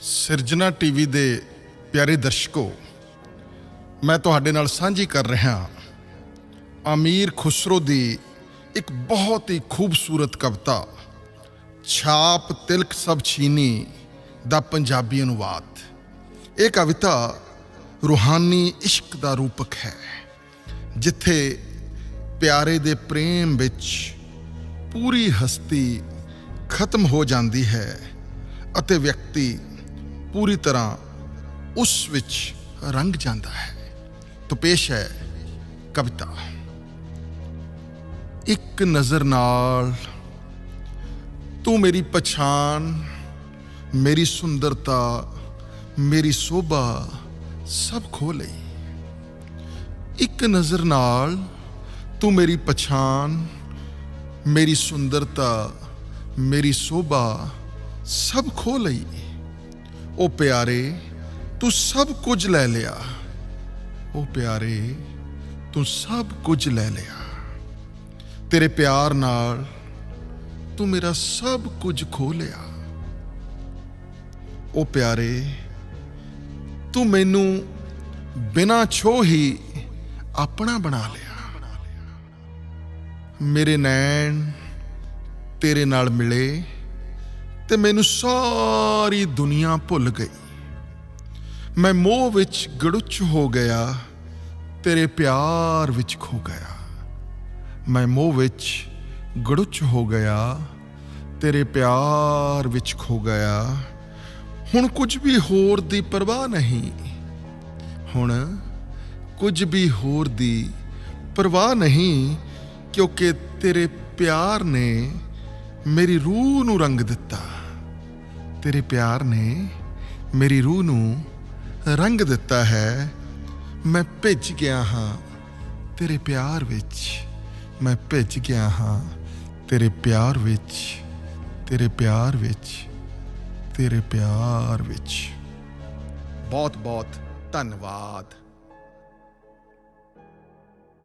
ਸਿਰਜਣਾ ਟੀਵੀ ਦੇ ਪਿਆਰੇ ਦਰਸ਼ਕੋ, ਮੈਂ ਤੁਹਾਡੇ ਨਾਲ ਸਾਂਝੀ ਕਰ ਰਿਹਾ ਅਮੀਰ ਖੁਸਰੋ ਦੀ ਇੱਕ ਬਹੁਤ ਹੀ ਖੂਬਸੂਰਤ ਕਵਿਤਾ, ਛਾਪ ਤਿਲਕ ਸਭ ਛੀਨੀ ਦਾ ਪੰਜਾਬੀ ਅਨੁਵਾਦ। ਇਹ ਕਵਿਤਾ ਰੂਹਾਨੀ ਇਸ਼ਕ ਦਾ ਰੂਪਕ ਹੈ, ਜਿੱਥੇ ਪਿਆਰੇ ਦੇ ਪ੍ਰੇਮ ਵਿੱਚ ਪੂਰੀ ਹਸਤੀ ਖਤਮ ਹੋ ਜਾਂਦੀ ਹੈ ਅਤੇ ਵਿਅਕਤੀ ਪੂਰੀ ਤਰ੍ਹਾਂ ਉਸ ਵਿੱਚ ਰੰਗ ਜਾਂਦਾ ਹੈ। ਤਾਂ ਪੇਸ਼ ਹੈ ਕਵਿਤਾ। ਇੱਕ ਨਜ਼ਰ ਨਾਲ ਤੂੰ ਮੇਰੀ ਪਛਾਣ, ਮੇਰੀ ਸੁੰਦਰਤਾ, ਮੇਰੀ ਸੋਭਾ ਸਭ ਖੋ ਲਈ। ਇੱਕ ਨਜ਼ਰ ਨਾਲ ਤੂੰ ਮੇਰੀ ਪਛਾਣ, ਮੇਰੀ ਸੁੰਦਰਤਾ, ਮੇਰੀ ਸੋਭਾ ਸਭ ਖੋ ਲਈ। ਉਹ ਪਿਆਰੇ, ਤੂੰ ਸਭ ਕੁਝ ਲੈ ਲਿਆ। ਉਹ ਪਿਆਰੇ, ਤੂੰ ਸਭ ਕੁਝ ਲੈ ਲਿਆ। ਤੇਰੇ ਪਿਆਰ ਨਾਲ ਤੂੰ ਮੇਰਾ ਸਭ ਕੁਝ ਖੋ ਲਿਆ। ਉਹ ਪਿਆਰੇ, ਤੂੰ ਮੈਨੂੰ ਬਿਨਾਂ ਛੋ ਹੀ ਆਪਣਾ ਬਣਾ ਲਿਆ। ਮੇਰੇ ਨੈਣ ਤੇਰੇ ਨਾਲ ਮਿਲੇ। ਤੇ ਮੈਨੂੰ ਸਾਰੀ ਦੁਨੀਆ ਭੁੱਲ ਗਈ। ਮੈਂ ਮੋਹ ਵਿੱਚ ਗੜੁੱਚ ਹੋ ਗਿਆ, ਤੇਰੇ ਪਿਆਰ ਵਿੱਚ ਖੋ ਗਿਆ। ਮੈਂ ਮੋਹ ਵਿੱਚ ਗੜੁੱਚ ਹੋ ਗਿਆ, ਤੇਰੇ ਪਿਆਰ ਵਿੱਚ ਖੋ ਗਿਆ। ਹੁਣ ਕੁਝ ਵੀ ਹੋਰ ਦੀ ਪਰਵਾਹ ਨਹੀਂ। ਹੁਣ ਕੁਝ ਵੀ ਹੋਰ ਦੀ ਪਰਵਾਹ ਨਹੀਂ, ਕਿਉਂਕਿ ਤੇਰੇ ਪਿਆਰ ਨੇ ਮੇਰੀ ਰੂਹ ਨੂੰ ਰੰਗ ਦਿੱਤਾ। ਤੇਰੇ ਪਿਆਰ ਨੇ ਮੇਰੀ ਰੂਹ ਨੂੰ ਰੰਗ ਦਿੱਤਾ ਹੈ। ਮੈਂ ਭਿੱਜ ਗਿਆ ਹਾਂ ਤੇਰੇ ਪਿਆਰ ਵਿੱਚ। ਮੈਂ ਭਿੱਜ ਗਿਆ ਹਾਂ ਤੇਰੇ ਪਿਆਰ ਵਿੱਚ। ਤੇਰੇ ਪਿਆਰ ਵਿੱਚ। ਤੇਰੇ ਪਿਆਰ ਵਿੱਚ। ਬਹੁਤ ਬਹੁਤ ਧੰਨਵਾਦ।